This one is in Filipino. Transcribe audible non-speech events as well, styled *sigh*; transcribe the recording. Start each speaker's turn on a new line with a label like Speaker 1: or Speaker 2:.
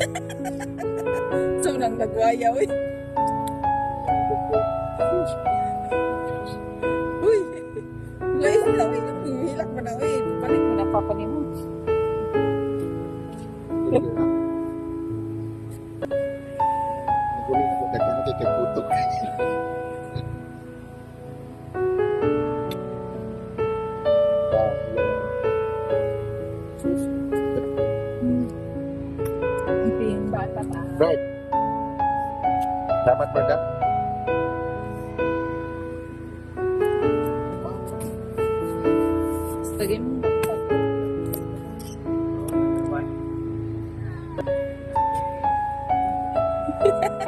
Speaker 1: *laughs* yaw eh. Uy! Daw eh. Hilak mo daw eh. Balik mo na papanin mo.
Speaker 2: Naguli ako kanya Right.
Speaker 1: Salamat for that. Lagi
Speaker 2: mo. Ha ha ha.